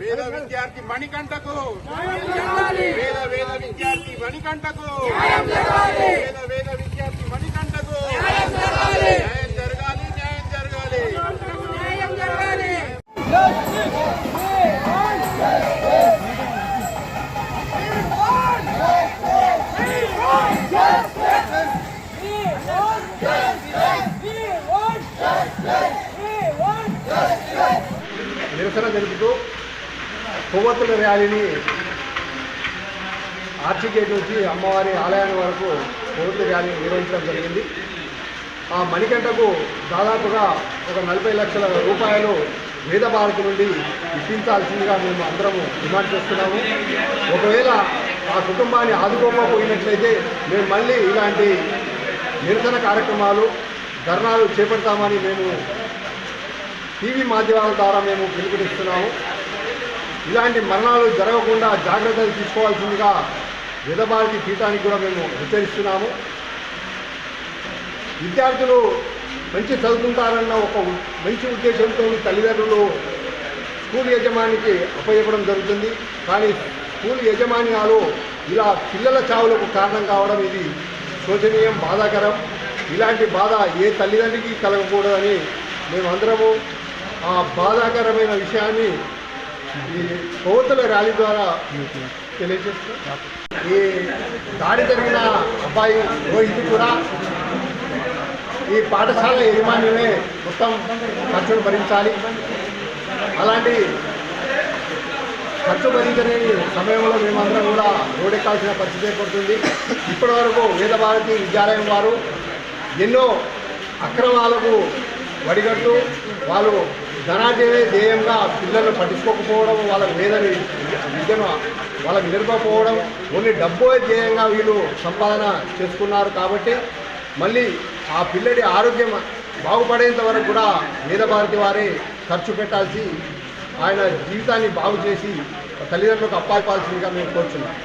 విద్యార్థి మణికంఠకు. వేద వేద విద్యార్థి మణికంఠకు. వేద వేద విద్యార్థి మణికంఠకు. న్యాయం జరగాలి న్యాయం జరగాలి. నిరసన తెలుపుతూ కొవ్వొత్తుల ర్యాలీని ఆర్చిగేట్ నుంచి అమ్మవారి ఆలయాన్ని వరకు కొవ్వొత్తుల ర్యాలీ నిర్వహించడం జరిగింది. ఆ మణికంటకు దాదాపుగా ఒక నలభై లక్షల రూపాయలు వేద భారతి నుండి ఇప్పించాల్సిందిగా మేము అందరము డిమాండ్ చేస్తున్నాము. ఒకవేళ ఆ కుటుంబాన్ని ఆదుకోకపోయినట్లయితే మేము మళ్ళీ ఇలాంటి నిరసన కార్యక్రమాలు ధర్నాలు చేపడతామని మేము టీవీ మాధ్యమాల ద్వారా మేము పిలుపునిస్తున్నాము. ఇలాంటి మరణాలు జరగకుండా జాగ్రత్తలు తీసుకోవాల్సిందిగా విధభారతి పీఠానికి కూడా మేము హెచ్చరిస్తున్నాము. విద్యార్థులు మంచి చదువుకుంటారన్న ఒక మంచి ఉద్దేశంతో తల్లిదండ్రులు స్కూల్ యజమానికి అప్పచెప్పడం జరుగుతుంది. కానీ స్కూల్ యజమాన్యాలు ఇలా పిల్లల చావులకు కారణం కావడం ఇది శోచనీయం బాధాకరం. ఇలాంటి బాధ ఏ తల్లిదండ్రికి కలగకూడదని మేమందరము ఆ బాధాకరమైన విషయాన్ని ఈ ర్యాలీ ద్వారా తెలియజేస్తాం ఈ దాడి జరిగిన అబ్బాయి రోహిత్ కూడా ఈ పాఠశాల యజమాన్యమే మొత్తం ఖర్చులు భరించాలి. అలాంటి ఖర్చు భరించని సమయంలో మేమందరం కూడా రోడెక్కాల్సిన పరిస్థితి ఏర్పడుతుంది. ఇప్పటి వరకు వేదభారతి విద్యాలయం వారు ఎన్నో అక్రమాలకు వడిగట్టు వాళ్ళు ధనాదేవే ధ్యేయంగా పిల్లలను పట్టించుకోకపోవడం వాళ్ళ వేదని విద్యను వాళ్ళకి నేర్పకపోవడం ఓన్లీ డబ్బు ధ్యేయంగా వీళ్ళు సంపాదన చేసుకున్నారు కాబట్టి మళ్ళీ ఆ పిల్లడి ఆరోగ్యం బాగుపడేంత వరకు కూడా వేదభారతి వారే ఖర్చు పెట్టాల్సి ఆయన జీవితాన్ని బాగు చేసి తల్లిదండ్రులకు అప్పాల్సిందిగా మేము కోరుచున్నాం.